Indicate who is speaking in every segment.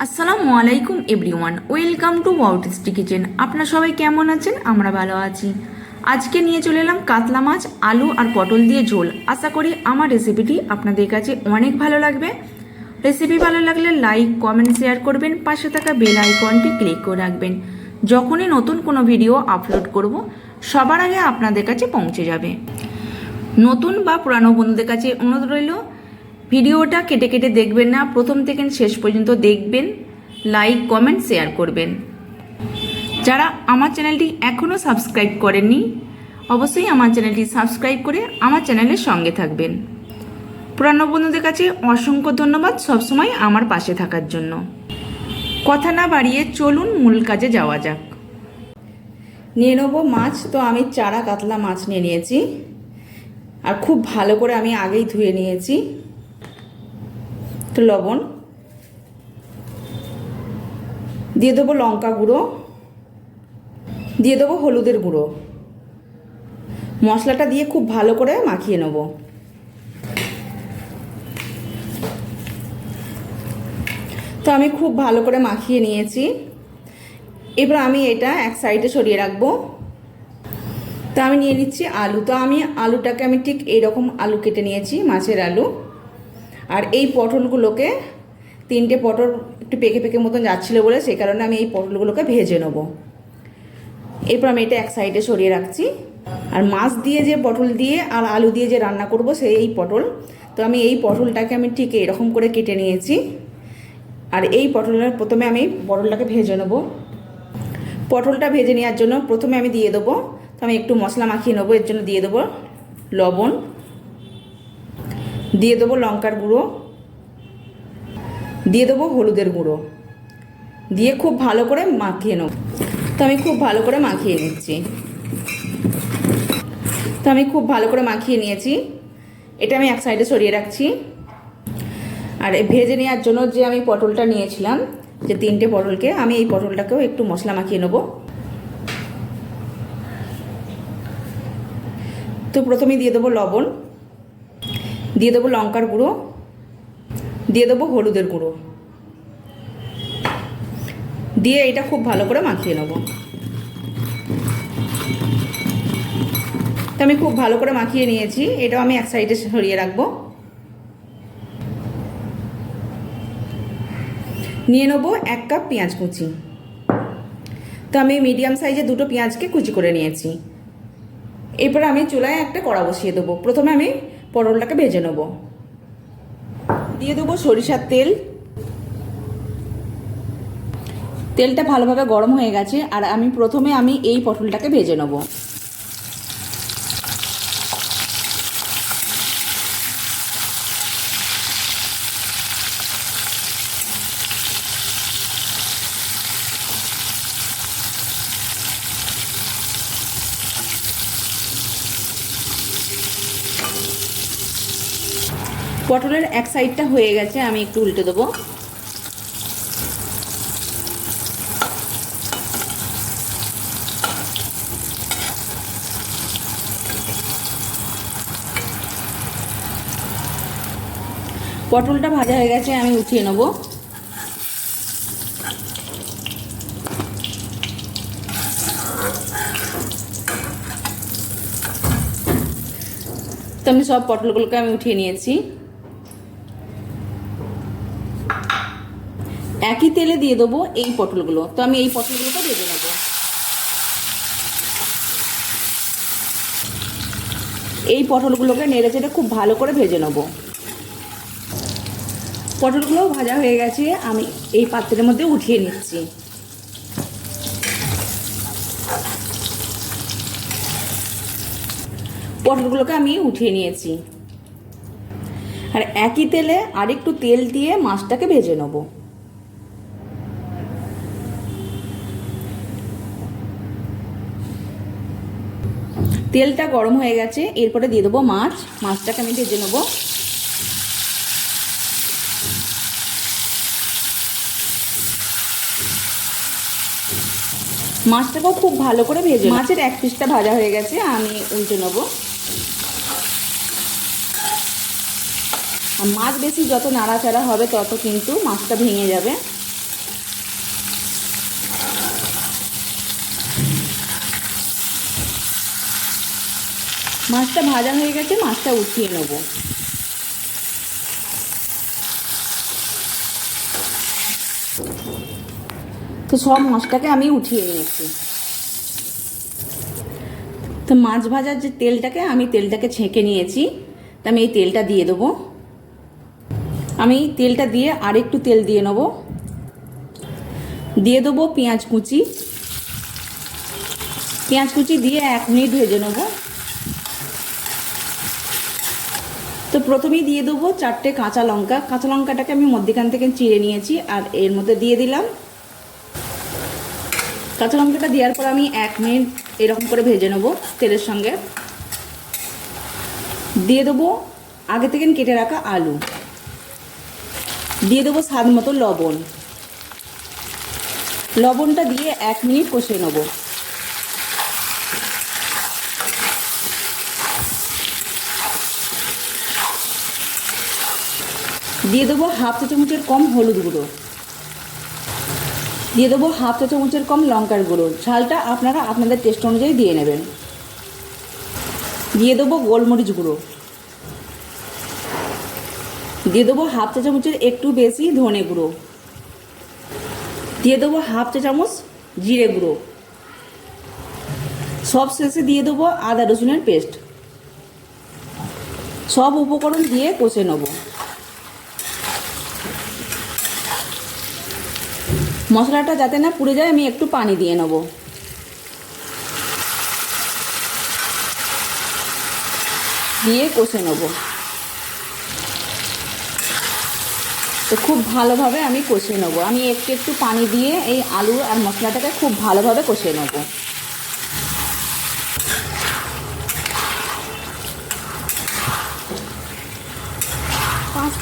Speaker 1: আসসালামু আলাইকুম everyone, welcome to wow tasty kitchen. আপনারা সবাই কেমন আছেন? আমরা ভালো আছি। আজকে নিয়ে চলে এলাম কাতলা মাছ, আলু আর পটল দিয়ে ঝোল। আশা করি আমার রেসিপিটি আপনাদের কাছে অনেক ভালো লাগবে। রেসিপি ভালো লাগলে লাইক কমেন্ট শেয়ার করবেন। পাশে থাকা বেল আইকনটি ক্লিক করে রাখবেন। যখনই নতুন কোনো ভিডিও আপলোড করব, সবার আগে আপনাদের কাছে পৌঁছে যাবে। নতুন বা পুরানো বন্ধুদের কাছে অনুরোধ রইল ভিডিওটা কেটে কেটে দেখবেন না। প্রথম থেকে শেষ পর্যন্ত দেখবেন লাইক কমেন্ট শেয়ার করবেন। যারা আমার চ্যানেলটি এখনও সাবস্ক্রাইব করেননি, অবশ্যই আমার চ্যানেলটি সাবস্ক্রাইব করে আমার চ্যানেলের সঙ্গে থাকবেন। পুরানো বন্ধুদের কাছে অসংখ্য ধন্যবাদ সবসময় আমার পাশে থাকার জন্য। কথা না বাড়িয়ে চলুন মূল কাজে যাওয়া যাক। নিয়ে নেব মাছ। তো আমি চারা, কাতলা মাছ নিয়ে নিয়েছি। আর খুব ভালো করে আমি আগেই ধুয়ে নিয়েছি। একটু লবণ। দিয়ে দেবো লঙ্কা গুঁড়ো। দিয়ে দেবো হলুদের গুঁড়ো। মশলাটা দিয়ে খুব ভালো করে মাখিয়ে নেব। তো আমি খুব ভালো করে মাখিয়ে নিয়েছি। এবার আমি এটা এক সাইডে সরিয়ে রাখব। তো আমি নিয়ে নিচ্ছি আলু। তো আমি আলুটাকে আমি ঠিক এইরকম আলু কেটে নিয়েছি, মাছের আলু। আর এই পটলগুলোকে তিনটে পটল একটু পেকে পেকে মতন যাচ্ছিল বলে সেই কারণে আমি এই পটলগুলোকে ভেজে নেব। এরপর আমি এটা এক সাইডে সরিয়ে রাখছি। আর মাছ দিয়ে যে পটল দিয়ে আর আলু দিয়ে যে রান্না করব সেই এই পটল। তো আমি এই পটলটাকে আমি ঠিক এরকম করে কেটে নিয়েছি। আর এই পটলের প্রথমে আমি পটলটাকে ভেজে নেব। পটলটা ভেজে নেওয়ার জন্য প্রথমে আমি দিয়ে দেবো। তো আমি একটু মশলা মাখিয়ে নেব। এর জন্য দিয়ে দেবো লবণ। দিয়ে দেবো লঙ্কার গুঁড়ো। দিয়ে দেবো হলুদের গুঁড়ো। দিয়ে খুব ভালো করে মাখিয়ে নেব। তো আমি খুব ভালো করে মাখিয়ে নিচ্ছি। তো আমি খুব ভালো করে মাখিয়ে নিয়েছি। এটা আমি এক সাইডে সরিয়ে রাখছি। আর ভেজে নেওয়ার জন্য যে আমি পটলটা নিয়েছিলাম, যে তিনটে পটলকে, আমি এই পটলটাকেও একটু মশলা মাখিয়ে নেব। তো প্রথমে দিয়ে দেবো লবণ। দিয়ে দেবো লঙ্কার গুঁড়ো, দিয়ে দেবো হলুদের গুঁড়ো। দিয়ে এটা খুব ভালো করে মাখিয়ে নেব। আমি খুব ভালো করে মাখিয়ে নিয়েছি, এটাও আমি এক সাইডে সরিয়ে রাখব। নিয়ে নেব এক কাপ পেঁয়াজ কুচি। তো আমি মিডিয়াম সাইজে দুটো পেঁয়াজকে কুচি করে নিয়েছি। এরপর আমি চুলায় একটা কড়া বসিয়ে দেবো। প্রথমে আমি পটলটাকে ভেজে নেব। দিয়ে দেবো সরিষার তেল। তেলটা ভালোভাবে গরম হয়ে গেছে, আর আমি প্রথমে আমি এই পটলটাকে ভেজে নেব। পটলের এক সাইডটা হয়ে গেছে, আমি একটু উল্টে দেবো। পটলটা ভাজা হয়ে গেছে, আমি উঠিয়ে নেব। তো আমি সব পটলগুলোকে আমি উঠিয়ে নিয়েছি। একই তেলে দিয়ে দেবো এই পটলগুলো। তো আমি এই পটলগুলোকে ভেজে নেব এই পটলগুলোকে নেড়ে চেড়ে খুব ভালো করে ভেজে নেব। পটলগুলো ভাজা হয়ে গেছে, আমি এই পাত্রের মধ্যে উঠিয়ে নিচ্ছি। পটলগুলোকে আমি উঠিয়ে নিয়েছি। আর একই তেলে আরেকটু তেল দিয়ে মাছটাকে ভেজে নেব। তেলটা গরম হয়ে গেছে, এরপরে দিয়ে দেবো মাছ। মাছটাকে আমি ভেজে নেব। মাছটাকেও খুব ভালো করে ভেজে মাছের এক পিসটা ভাজা হয়ে গেছে, আমি উল্টে নেব। মাছ বেশি যত নাড়াচাড়া হবে, তত কিন্তু মাছটা ভেঙে যাবে। মাছটা ভাজা হয়ে গেছে, মাছটা উঠিয়ে নেব। তো সব মাছটাকে আমি উঠিয়ে নিয়েছি। তো মাছ ভাজার যে তেলটাকে, আমি তেলটাকে ছেঁকে নিয়েছি। তো আমি এই তেলটা দিয়ে দেবো। আমি তেলটা দিয়ে আরেকটু তেল দিয়ে নেব। দিয়ে দেবো পেঁয়াজ কুচি। পেঁয়াজ কুচি দিয়ে এক মিনিট ভেজে নেব। তো প্রথমেই দিয়ে দেবো চারটে কাঁচা লঙ্কা। কাঁচা লঙ্কাটাকে আমি মধ্যেখান থেকে চিড়ে নিয়েছি আর এর মধ্যে দিয়ে দিলাম। কাঁচা লঙ্কাটা দেওয়ার পর আমি এক মিনিট এরকম করে ভেজে নেব তেলের সঙ্গে। দিয়ে দেবো আগে থেকে কেটে রাখা আলু। দিয়ে দেবো স্বাদ মতো লবণ। লবণটা দিয়ে এক মিনিট কষে নেব। দিয়ে দেবো হাফ চা চামচের কম হলুদ গুঁড়ো। দিয়ে দেবো হাফ চা চামচের কম লঙ্কার গুঁড়ো। ঝালটা আপনারা আপনাদের টেস্ট অনুযায়ী দিয়ে নেবেন। দিয়ে দেবো গোলমরিচ গুঁড়ো। দিয়ে দেবো হাফ চা চামচের একটু বেশি ধনে গুঁড়ো। দিয়ে দেবো হাফ চা চামচ জিরে গুঁড়ো। সব শেষে দিয়ে দেবো আদা রসুনের পেস্ট সব উপকরণ দিয়ে কষে নেব। মশলাটা যাতে না পুড়ে যায়, আমি একটু পানি দিয়ে নেব। দিয়ে কষে নেব। তো খুব ভালোভাবে আমি কষে নেব। আমি একটু একটু পানি দিয়ে এই আলু আর মশলাটাকে খুব ভালোভাবে কষে নেব।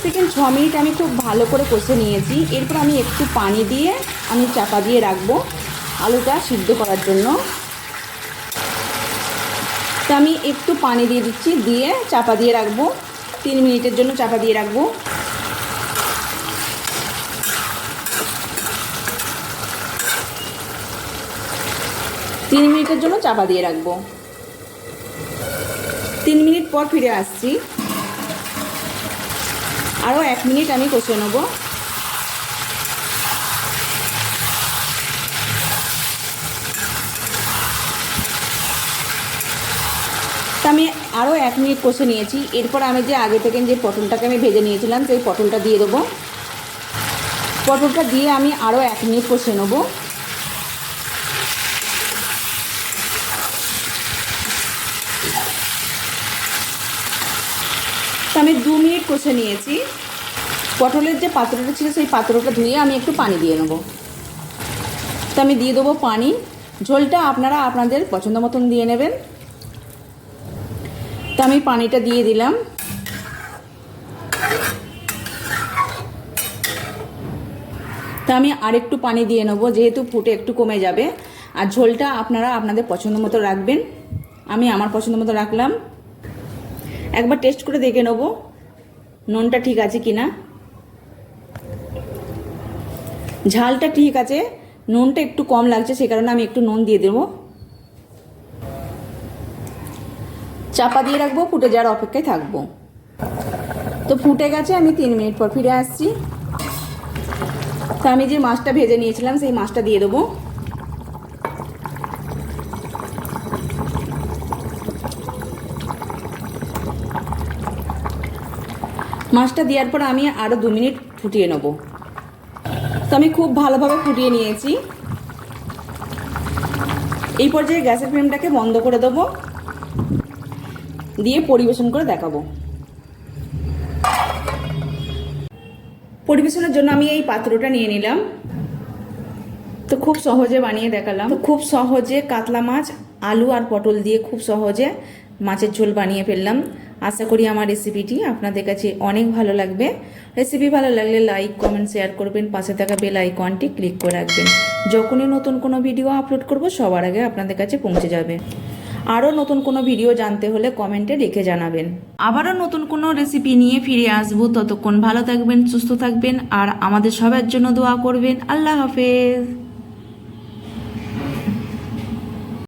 Speaker 1: থেকে ছ মিনিট আমি খুব ভালো করে কষে নিয়েছি। এরপর আমি একটু পানি দিয়ে আমি চাপা দিয়ে রাখব আলুটা সিদ্ধ করার জন্য। তো আমি একটু পানি দিয়ে দিচ্ছি, দিয়ে চাপা দিয়ে রাখব। তিন মিনিটের জন্য চাপা দিয়ে রাখব। তিন মিনিটের জন্য চাপা দিয়ে রাখব। তিন মিনিট পর ফিরে আসছি। আরও এক মিনিট আমি কষে নেব। তা আমি আরও এক মিনিট কষে নিয়েছি। এরপর আমি যে আগে থেকে যে পটলটাকে আমি ভেজে নিয়েছিলাম, সেই পটলটা দিয়ে দেবো। পটলটা দিয়ে আমি আরও এক মিনিট কষে নেব। আমি দু মিনিট কষে নিয়েছি। পটলের যে পাত্রটা ছিল সেই পাত্রটা ধুয়ে আমি একটু পানি দিয়ে নেব। তো আমি দিয়ে দেবো পানি। ঝোলটা আপনারা আপনাদের পছন্দ মতন দিয়ে নেবেন। তো আমি পানিটা দিয়ে দিলাম। তা আমি আরেকটু পানি দিয়ে নেব, যেহেতু ফুটে একটু কমে যাবে। আর ঝোলটা আপনারা আপনাদের পছন্দ মতো রাখবেন। আমি আমার পছন্দ মতো রাখলাম। একবার টেস্ট করে দেখে নেব, নুনটা ঠিক আছে কি না ঝালটা ঠিক আছে, নুনটা একটু কম লাগছে, সে কারণে আমি একটু নুন দিয়ে দেবো। চাপা দিয়ে রাখব, ফুটে যাওয়ার অপেক্ষায় থাকব। তো ফুটে গেছে, আমি তিন মিনিট পর ফিরে আসছি। তো আমি যে মাছটা ভেজে নিয়েছিলাম, সেই মাছটা দিয়ে দেবো। মাছটা দেওয়ার পর আমি আরও দু মিনিট ফুটিয়ে নেব। তো আমি খুব ভালোভাবে ফুটিয়ে নিয়েছি। এই পর্যায়ে গ্যাসের ফ্লেমটাকে বন্ধ করে দেবো। দিয়ে পরিবেশন করে দেখাবো। পরিবেশনের জন্য আমি এই পাত্রটা নিয়ে নিলাম। তো খুব সহজে বানিয়ে দেখালাম। তো খুব সহজে কাতলা মাছ, আলু আর পটল দিয়ে খুব সহজে মাছের ঝোল বানিয়ে ফেললাম। আশা করি আমার রেসিপিটি আপনাদের কাছে অনেক ভালো লাগবে। রেসিপি ভালো লাগলে লাইক কমেন্ট শেয়ার করবেন। পাশে থাকা বেল আইকনটি ক্লিক করে রাখবেন। যখনই নতুন কোনো ভিডিও আপলোড করব, সবার আগে আপনাদের কাছে পৌঁছে যাবে। আরও নতুন কোনো ভিডিও জানতে হলে কমেন্টে লিখে জানাবেন। আবারও নতুন কোনো রেসিপি নিয়ে ফিরে আসব। ততক্ষণ ভালো থাকবেন, সুস্থ থাকবেন। আর আমাদের সবার জন্য দোয়া করবেন। আল্লাহ হাফেজ।